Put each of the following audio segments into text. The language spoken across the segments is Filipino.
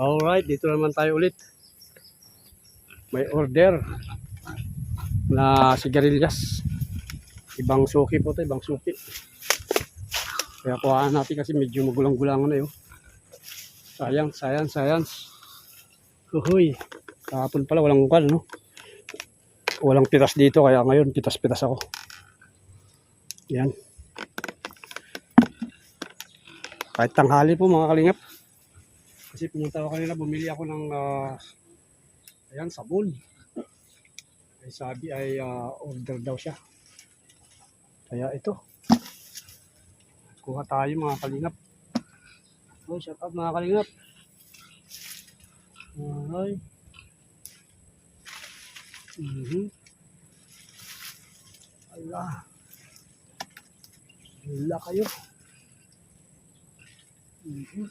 Alright, dito naman tayo ulit. May order na sigarilyas. Ibang suki po to, ibang suki. Kaya kuhaan natin kasi medyo magulang-gulangan na yun. Sayang, sayang, sayang. Uhuy. Kahapon pala walang kwan, no? Walang pitas dito, kaya ngayon pitas-pitas ako. Yan. Kahit tanghali po mga kalingap. Kasi pumunta ako kanina, bumili ako ng ah, ayan, sabon. Ay sabi ay ah, order daw siya. Kaya ito. Kuha tayo mga kalingap. Oh, shout out mga kalingap. Ay. Mhm. Ala. Wala kayo. Mhm.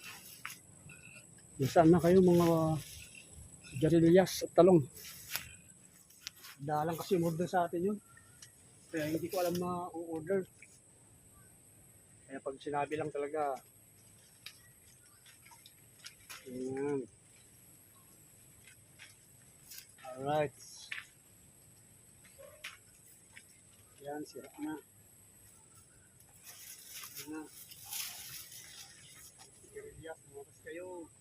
Nasaan na kayo mga Jarillas at talong? Dalang kasi umorder sa atin yun. Kaya hindi ko alam na order. Kaya pag sinabi lang talaga, Ayan. Alright. Yan, sira na. Yan na. Guerrillas, bukas kayo.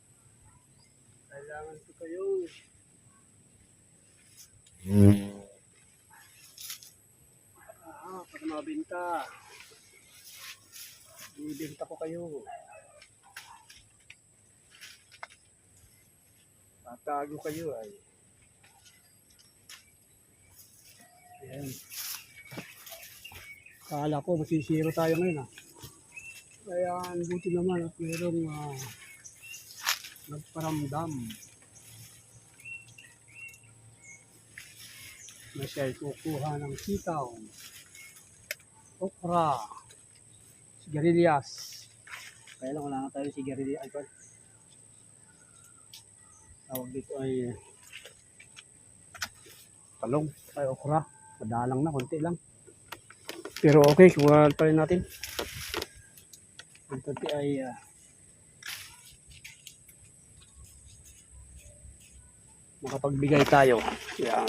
Kailangan ko kayo. Ah, para mabenta. Ibenta ko kayo. Tatago kayo ay. Ayan. Kala ko masisiro tayo ngayon ah. Kaya ang buti naman at mayroong ah, nagparamdam. Na siya kukuha ng sitaw, okra, sigarilyas. Kaya lang wala na tayo sigarilyas. Ay, tawag dito ay talong. Ay okra. Madalang na konti lang. Pero okay kuha pa rin natin. Ang konti ay ah, makapagbigay tayo. Yan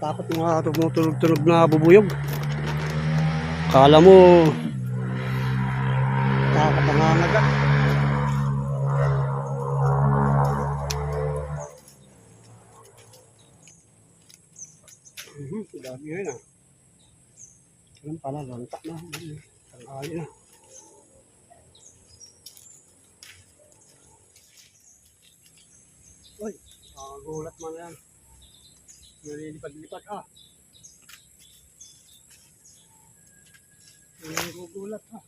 Katakot yung mga tumutunog-tunog na bubuyog. Kala mo nakakapangangaga. Mhm, dami ngayon ah. Yan pala, lanta na. Tanghali na. Uy, nakagulat man yan. Nalilipad-lipad ah. Nagugulat ah.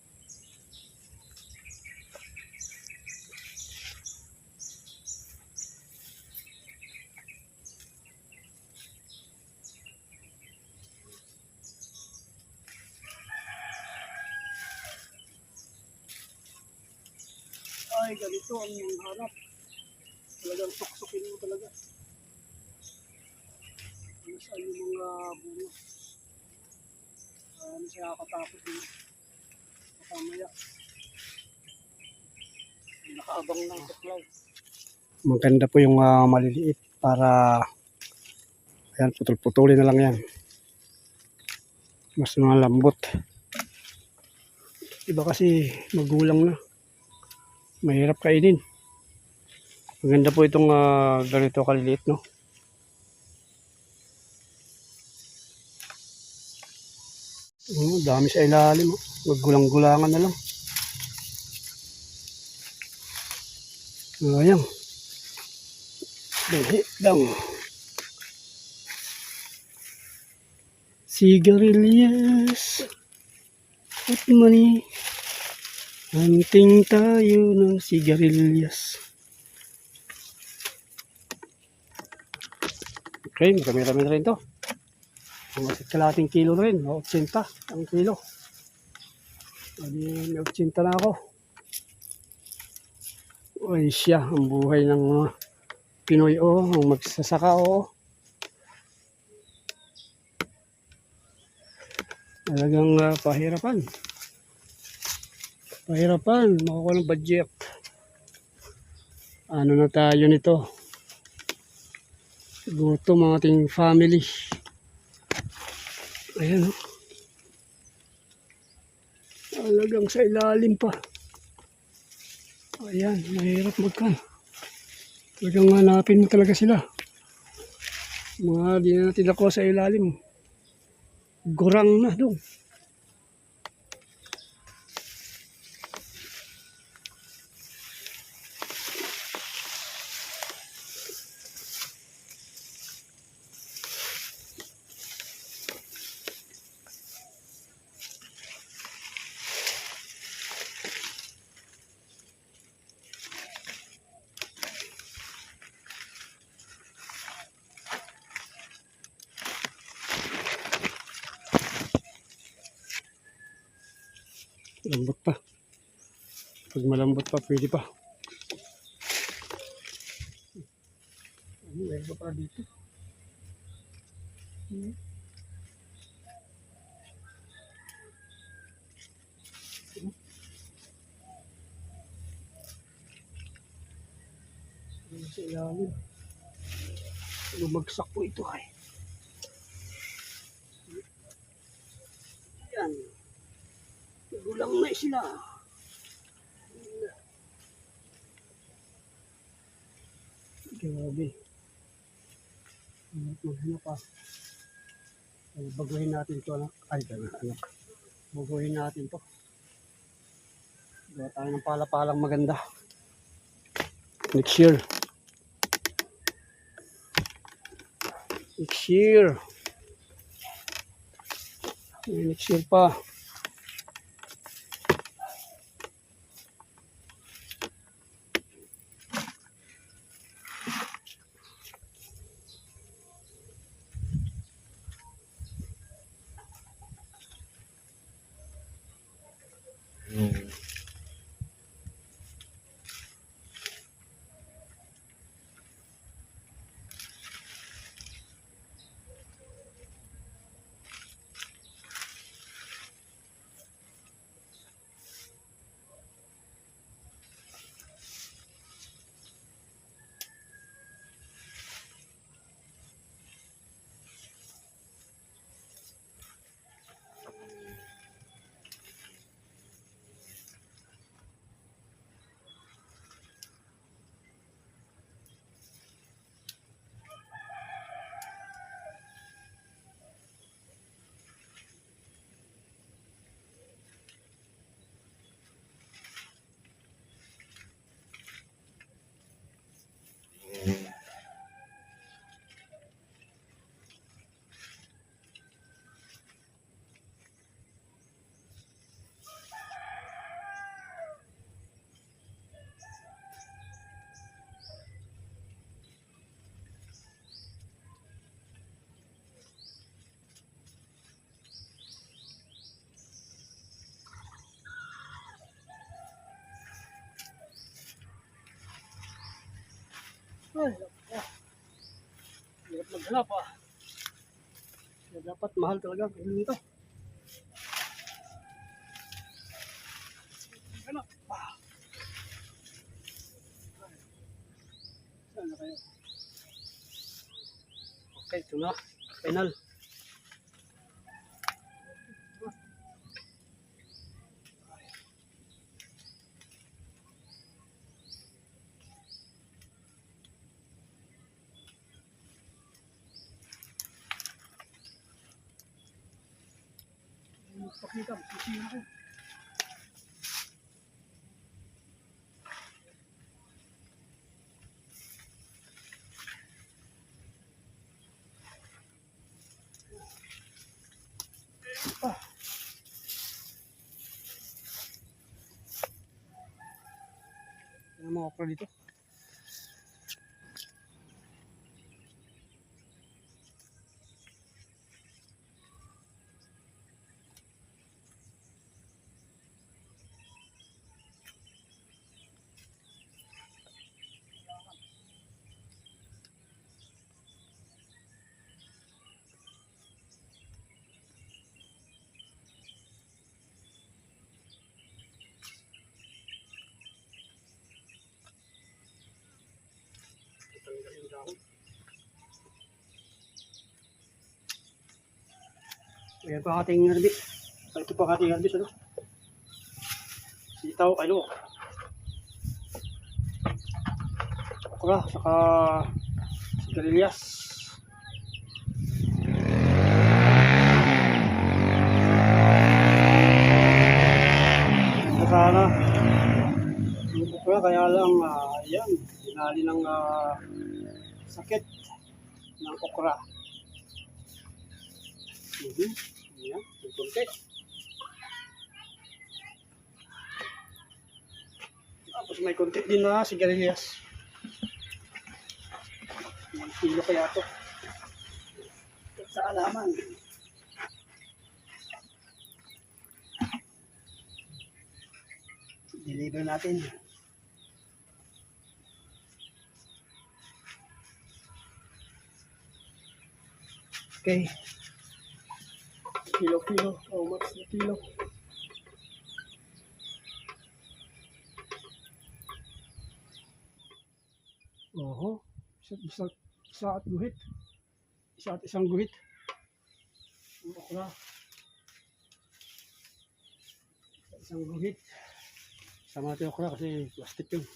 Ay, ganito ang harap. Talagang tuksukin mo talaga. Saan yung mga bunga? Ano siya nakakatakot din. Makamaya. Nakaabang ng supply. Maganda po yung ah, maliliit para ayan, putol-putulin na lang yan. Mas malambot. Iba kasi magulang na. Mahirap kainin. Maganda po itong ah, ganito kaliliit, no? Oh, dami sa ilalim. oh. Maggulang-gulangan na lang. Ayan. Dali lang. Sigarilyas at money. Hunting tayo ng sigarilyas. Okay, marami-rami na rin to. Mga kalating kilo na rin, mga 80 ang kilo. Hindi, may 80 na ako. Uy, siya, ang buhay ng mga Pinoy o, ang magsasaka o. Talagang ah, pahirapan. Pahirapan, makukuha ng budget. Ano na tayo nito? Gutom ang ating family. Ayan o. Talagang sa ilalim pa. Ayan, mahirap magkan. Talagang hanapin mo talaga sila. Mga di na natin ako sa ilalim. Gurang na doon. Lambot pa. Pag malambot pa, pwede pa. Ano, meron pa pala dito. Hmm. Ano sa ilalim? Lumagsak po ito ay. Gulang na sila. Grabe. Maghanap pa. Ay, baguhin natin to anak. Ay, anak, anak. Baguhin natin to. Gawa tayo ng pala-palang maganda. Next year. Next year. Next year pa. Hirap maghanap ah. Kaya dapat mahal talaga ang bilhin nito. Hanap. Ah. Okay, ito na. Final. Pakita, sisiyo ko. Ah. Ano mga okra dito? Ayan pa ang ating herbis. Ito pa ang ating herbis, ano? Sitaw, ano? Okra, saka sigarilyas. Ito sana. Yung okra, kaya lang, ah, yan, dinali ng ah, sakit ng okra. Mhm. Ayan, yung konti. Tapos may konti din na sigarilyas. Ilang kilo kaya to? Sa alaman. Deliver natin. Okay. Kilo, kilo. How much na kilo? Oho. Isa, isa, isa at guhit. Isa at isang guhit. At isang guhit. Sama natin okra kasi plastic yun.